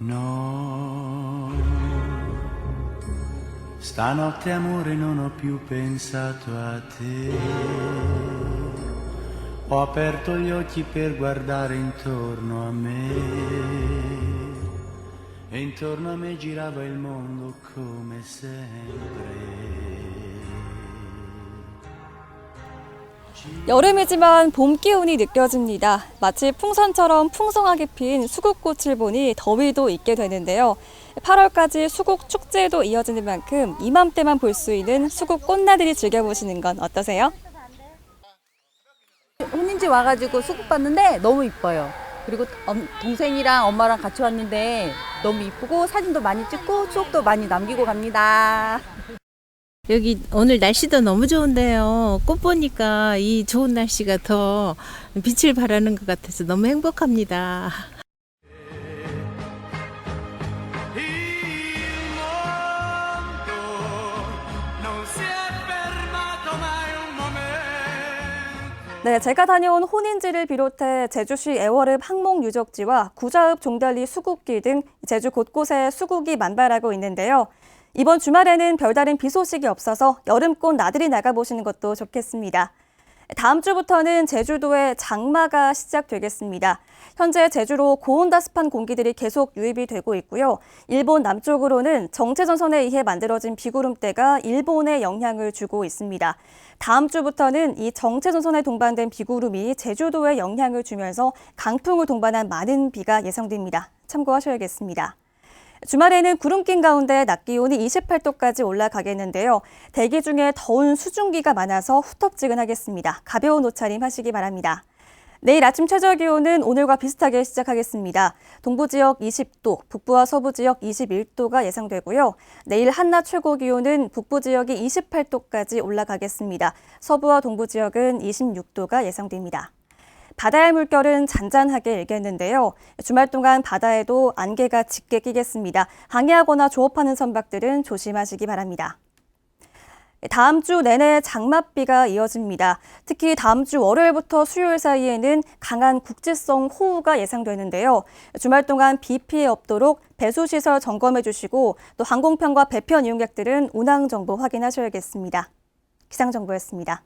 No, stanotte amore non ho più pensato a te. Ho aperto gli occhi per guardare intorno a me. E intorno a me girava il mondo come sempre. 여름이지만 봄 기운이 느껴집니다. 마치 풍선처럼 풍성하게 핀 수국꽃을 보니 더위도 잊게 되는데요. 8월까지 수국 축제도 이어지는 만큼 이맘때만 볼 수 있는 수국 꽃나들이 즐겨보시는 건 어떠세요? 혼인지 와가지고 수국 봤는데 너무 이뻐요. 그리고 엄- 동생이랑 엄마랑 같이 왔는데 너무 이쁘고 사진도 많이 찍고 추억도 많이 남기고 갑니다. 여기 오늘 날씨도 너무 좋은데요. 꽃 보니까 이 좋은 날씨가 더 빛을 발하는 것 같아서 너무 행복합니다. 네, 제가 다녀온 혼인지를 비롯해 제주시 애월읍 항목 유적지와 구자읍 종달리 수국길 등 제주 곳곳에 수국이 만발하고 있는데요. 이번 주말에는 별다른 비 소식이 없어서 여름꽃 나들이 나가보시는 것도 좋겠습니다. 다음 주부터는 제주도에 장마가 시작되겠습니다. 현재 제주로 고온다습한 공기들이 계속 유입이 되고 있고요. 일본 남쪽으로는 정체전선에 의해 만들어진 비구름대가 일본에 영향을 주고 있습니다. 다음 주부터는 이 정체전선에 동반된 비구름이 제주도에 영향을 주면서 강풍을 동반한 많은 비가 예상됩니다. 참고하셔야겠습니다. 주말에는 구름 낀 가운데 낮 기온이 28도까지 올라가겠는데요. 대기 중에 더운 수증기가 많아서 후텁지근하겠습니다. 가벼운 옷차림 하시기 바랍니다. 내일 아침 최저 기온은 오늘과 비슷하게 시작하겠습니다. 동부 지역 20도, 북부와 서부 지역 21도가 예상되고요. 내일 한낮 최고 기온은 북부 지역이 28도까지 올라가겠습니다. 서부와 동부 지역은 26도가 예상됩니다. 바다의 물결은 잔잔하게 일겠는데요. 주말 동안 바다에도 안개가 짙게 끼겠습니다. 항해하거나 조업하는 선박들은 조심하시기 바랍니다. 다음 주 내내 장맛비가 이어집니다. 특히 다음 주 월요일부터 수요일 사이에는 강한 국지성 호우가 예상되는데요. 주말 동안 비 피해 없도록 배수시설 점검해 주시고 또 항공편과 배편 이용객들은 운항 정보 확인하셔야겠습니다. 기상정보였습니다.